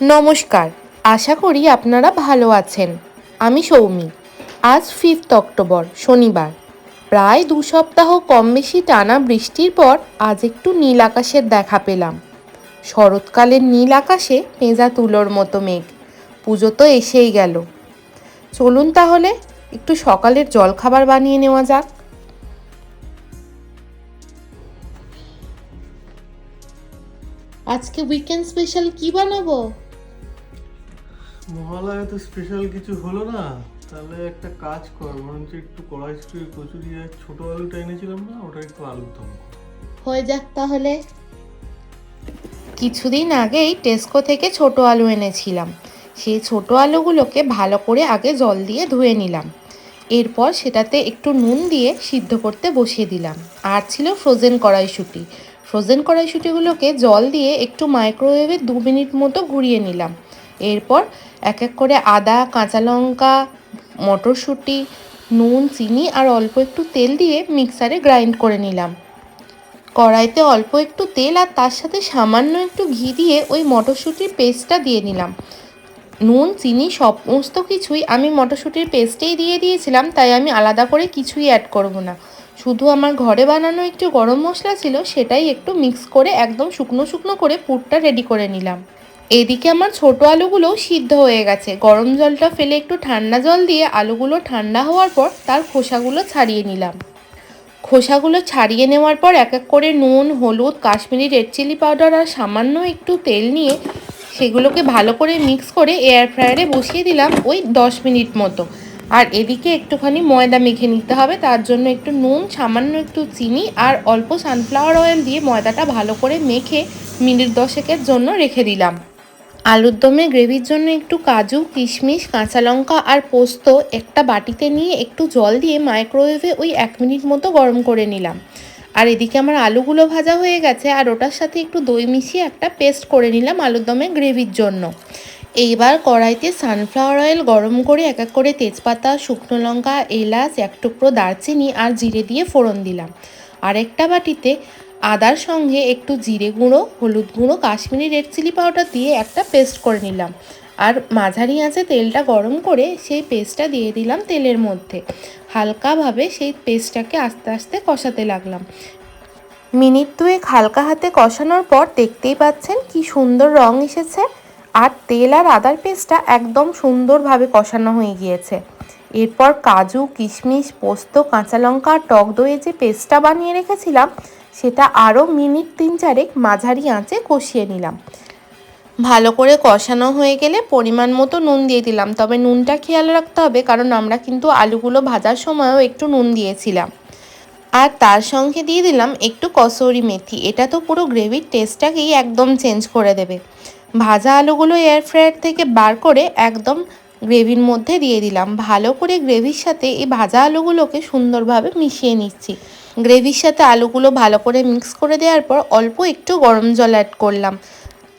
নমস্কার, আশা করি আপনারা ভালো আছেন। আমি সৌমি। আজ ফিফথ অক্টোবর, শনিবার। প্রায় দু সপ্তাহ কম বেশি টানা বৃষ্টির পর আজ একটু নীল আকাশের দেখা পেলাম। শরৎকালের নীল আকাশে পেঁজা তুলোর মতো মেঘ। পুজো তো এসেই গেল। চলুন তাহলে একটু সকালের জলখাবার বানিয়ে নেওয়া যাক। আজকে উইকেন্ড স্পেশাল কি বানাবো? মহালয়া তো স্পেশাল কিছু হলো না? তাহলে একটা কাজ কর, বরঞ্চ একটু কড়াইশুটির কচুরি আর ছোট আলুটা এনেছিলাম না, ওটা একটু আলুর দম হয়ে যাক তাহলে। কিছুদিন আগেই টেস্কো থেকে ছোট আলু এনেছিলাম। সেই ছোট আলুগুলোকে ভালো করে আগে জল দিয়ে ধুয়ে নিলাম। এরপর সেটাতে একটু নুন দিয়ে সিদ্ধ করতে বসিয়ে দিলাম। আর ছিল ফ্রোজেন কড়াইশুঁটি। ফ্রোজেন কড়াইশুঁটিগুলোকে জল দিয়ে একটু মাইক্রোওয়েভে দু মিনিট মতো ঘুরিয়ে নিলাম। এরপর এক এক করে আদা, কাঁচা লঙ্কা, মটরশুঁটি, নুন, চিনি আর অল্প একটু তেল দিয়ে মিক্সারে গ্রাইন্ড করে নিলাম। কড়াইতে অল্প একটু তেল আর তার সাথে সামান্য একটু ঘি দিয়ে ওই মটরশুঁটির পেস্টটা দিয়ে নিলাম। নুন, চিনি সমস্ত কিছুই আমি মটরশুঁটির পেস্টেই দিয়ে দিয়েছিলাম, তাই আমি আলাদা করে কিছুই অ্যাড করব না। শুধু আমার ঘরে বানানো একটু গরম মশলা ছিল, সেটাই একটু মিক্স করে একদম শুকনো শুকনো করে পুরটা রেডি করে নিলাম। এদিকে আমার ছোট আলুগুলোও সিদ্ধ হয়ে গেছে। গরম জলটা ফেলে একটু ঠান্ডা জল দিয়ে আলুগুলো ঠান্ডা হওয়ার পর তার খোসাগুলো ছাড়িয়ে নিলাম। খোসাগুলো ছাড়িয়ে নেওয়ার পর এক এক করে নুন, হলুদ, কাশ্মীরি রেড চিলি পাউডার আর সামান্য একটু তেল নিয়ে সেগুলোকে ভালো করে মিক্স করে এয়ার ফ্রায়ারে বসিয়ে দিলাম ওই দশ মিনিট মতো। আর এদিকে একটুখানি ময়দা মেখে নিতে হবে, তার জন্য একটু নুন, সামান্য একটু চিনি আর অল্প সানফ্লাওয়ার অয়েল দিয়ে ময়দাটা ভালো করে মেখে মিনিট দশেকের জন্য রেখে দিলাম। আলুর দমে গ্রেভির জন্য একটু কাজু, কিশমিশ, কাঁচা লঙ্কা আর পোস্ত একটা বাটিতে নিয়ে একটু জল দিয়ে মাইক্রোওয়েভে ওই এক মিনিট মতো গরম করে নিলাম। আর এদিকে আমার আলুগুলো ভাজা হয়ে গেছে আর ওটার সাথে একটু দই মিশিয়ে একটা পেস্ট করে নিলাম আলুর দমে গ্রেভির জন্য। এইবার কড়াইতে সানফ্লাওয়ার অয়েল গরম করে এক এক করে তেজপাতা, শুকনো লঙ্কা, এলাচ, এক টুকরো দারচিনি আর জিরে দিয়ে ফোড়ন দিলাম। আরেকটা বাটিতে আদার সঙ্গে একটু জিরে গুঁড়ো, হলুদ গুঁড়ো, কাশ্মীরি রেড চিলি পাউডার দিয়ে একটা পেস্ট করে নিলাম। আর মাঝারি আঁচে তেলটা গরম করে সেই পেস্টটা দিয়ে দিলাম তেলের মধ্যে। হালকাভাবে সেই পেস্টটাকে আস্তে আস্তে কষাতে লাগলাম। মিনিট দুয়েক হালকা হাতে কষানোর পর দেখতেই পাচ্ছেন কি সুন্দর রং এসেছে। আর তেল আর আদার পেস্টটা একদম সুন্দরভাবে কষানো হয়ে গিয়েছে। এরপর কাজু, কিশমিশ, পোস্ত, কাঁচা লঙ্কা, টক দইয়ে যে পেস্টটা বানিয়ে রেখেছিলাম সেটা আরও মিনিট তিন চারেক মাঝারি আঁচে কষিয়ে নিলাম। ভালো করে কষানো হয়ে গেলে পরিমাণ মতো নুন দিয়ে দিলাম। তবে নুনটা খেয়াল রাখতে হবে কারণ আমরা কিন্তু আলুগুলো ভাজার সময়ও একটু নুন দিয়েছিলাম। আর তার সঙ্গে দিয়ে দিলাম একটু কসৌরি মেথি। এটা তো পুরো গ্রেভির টেস্টটাকেই একদম চেঞ্জ করে দেবে। ভাজা আলুগুলো এয়ার ফ্রায়ার থেকে বার করে একদম গ্রেভির মধ্যে দিয়ে দিলাম। ভালো করে গ্রেভির সাথে এই ভাজা আলুগুলোকে সুন্দরভাবে মিশিয়ে নিচ্ছি। গ্রেভির সাথে আলুগুলো ভালো করে মিক্স করে দেওয়ার পর অল্প একটু গরম জল অ্যাড করলাম।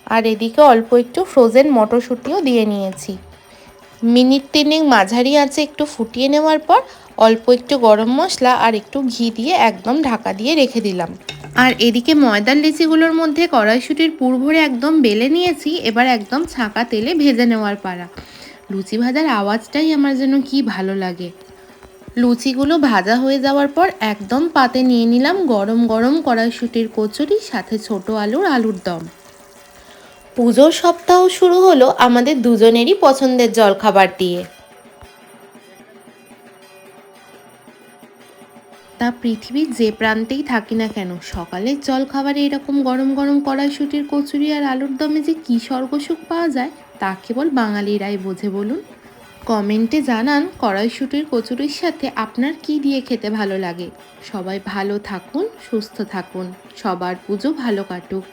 আর এদিকে অল্প একটু ফ্রোজেন মটরশুঁটিও দিয়ে নিয়েছি। মিনিট তিনেক মাঝারি আছে একটু ফুটিয়ে নেওয়ার পর অল্প একটু গরম মশলা আর একটু ঘি দিয়ে একদম ঢাকা দিয়ে রেখে দিলাম। আর এদিকে ময়দার লিচিগুলোর মধ্যে কড়াইশুটির পুর ভরে একদম বেলে নিয়েছি, এবার একদম ছাঁকা তেলে ভেজে নেওয়ার পালা। লুচি ভাজার আওয়াজটাই আমার যেন কি ভালো লাগে। লুচিগুলো ভাজা হয়ে যাওয়ার পর একদম পাতে নিয়ে নিলাম গরম গরম কড়াইশুটির কচুরি, সাথে ছোট আলুর আলুর দম। পুজোর সপ্তাহ শুরু হলো আমাদের দুজনেরই পছন্দের জলখাবার দিয়ে। তা পৃথিবীর যে প্রান্তেই থাকি না কেন, সকালের জলখাবারে এরকম গরম গরম কড়াইশুটির কচুরি আর আলুর দমে যে কী স্বর্গসুখ পাওয়া যায়, তা কেবল বাঙালিরাই বোঝে বলুন। কমেন্টে জানান কড়াইশুটির কচুরির সাথে আপনার কি দিয়ে খেতে ভালো লাগে। সবাই ভালো থাকুন, সুস্থ থাকুন। সবার পুজো ভালো কাটুক।